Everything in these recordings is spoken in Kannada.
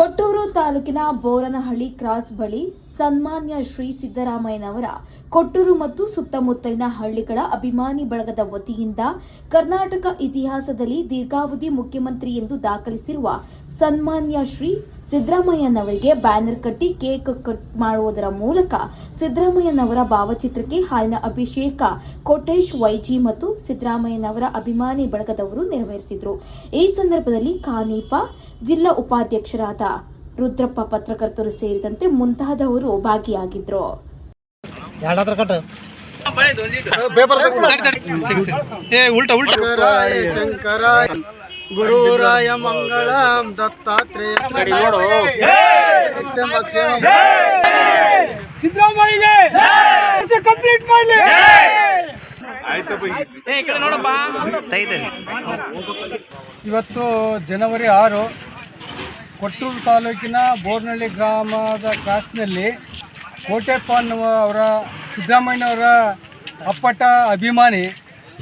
ಕೊಟ್ಟೂರು ತಾಲೂಕಿನ ಬೋರನಹಳ್ಳಿ ಕ್ರಾಸ್ ಬಳಿ ಸನ್ಮಾನ್ಯ ಶ್ರೀ ಸಿದ್ದರಾಮಯ್ಯನವರ ಕೊಟ್ಟೂರು ಮತ್ತು ಸುತ್ತಮುತ್ತಲಿನ ಹಳ್ಳಿಗಳ ಅಭಿಮಾನಿ ಬಳಗದ ವತಿಯಿಂದ ಕರ್ನಾಟಕ ಇತಿಹಾಸದಲ್ಲಿ ದೀರ್ಘಾವಧಿ ಮುಖ್ಯಮಂತ್ರಿ ಎಂದು ದಾಖಲಿಸಿರುವ ಸನ್ಮಾನ್ಯ ಶ್ರೀ ಸಿದ್ದರಾಮಯ್ಯನವರಿಗೆ ಬ್ಯಾನರ್ ಕಟ್ಟಿ ಕೇಕ್ ಕಟ್ ಮಾಡುವುದರ ಮೂಲಕ ಸಿದ್ದರಾಮಯ್ಯನವರ ಭಾವಚಿತ್ರಕ್ಕೆ ಹಾಲಿನ ಅಭಿಷೇಕ ಕೋಟೇಶ್ ವೈಜಿ ಮತ್ತು ಸಿದ್ದರಾಮಯ್ಯನವರ ಅಭಿಮಾನಿ ಬಳಗದವರು ನೆರವೇರಿಸಿದರು. ಈ ಸಂದರ್ಭದಲ್ಲಿ ಕಾನೀಪ ಜಿಲ್ಲಾ ಉಪಾಧ್ಯಕ್ಷರಾದ ರುದ್ರಪ್ಪ ಪತ್ರಕರ್ತರು ಸೇರಿದಂತೆ ಮುಂತಾದವರು ಭಾಗಿಯಾಗಿದ್ರು. ಎರಡತ್ರ ಕಟ್ಟ ಪೇಪರ್ ಏ ಉಲ್ಟಾ ಉಲ್ಟಾ. ಶಂಕರಾಯ ಶಂಕರಾಯ ಗುರುರಾಯ ಮಂಗಳ ದತ್ತಾತ್ರೇಯ. ಕಂಪ್ಲೀಟ್ ಮಾಡಲಿ. ಇವತ್ತು ಜನವರಿ ಆರು. ಕೊಟ್ಟೂರು ತಾಲೂಕಿನ ಬೋರ್ನಹಳ್ಳಿ ಗ್ರಾಮದ ಕ್ರಾಸ್ನಲ್ಲಿ ಕೋಟೆಪ್ಪ ಅನ್ನುವ ಅವರ ಸಿದ್ದರಾಮಯ್ಯನವರ ಅಪ್ಪಟ ಅಭಿಮಾನಿ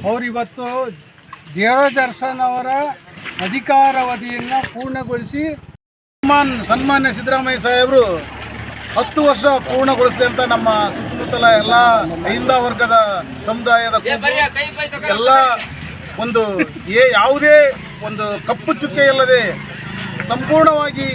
ಅವರಿವತ್ತು ಇವತ್ತು ದೇವರಾಜ್ ಅರಸನ್ ಅವರ ಅಧಿಕಾರಾವಧಿಯನ್ನು ಪೂರ್ಣಗೊಳಿಸಿ ಸನ್ಮಾನ್ ಸನ್ಮಾನ್ಯ ಸಿದ್ದರಾಮಯ್ಯ ಸಾಹೇಬರು ಹತ್ತು ವರ್ಷ ಪೂರ್ಣಗೊಳಿಸಲಿ ಅಂತ ನಮ್ಮ ಸುತ್ತಮುತ್ತಲ ಎಲ್ಲ ಅಹಿಂದ ವರ್ಗದ ಸಮುದಾಯದ ಎಲ್ಲ ಒಂದು ಏ ಯಾವುದೇ ಒಂದು ಕಪ್ಪು ಚುಕ್ಕೆ ಇಲ್ಲದೆ ಸಂಪೂರ್ಣವಾಗಿ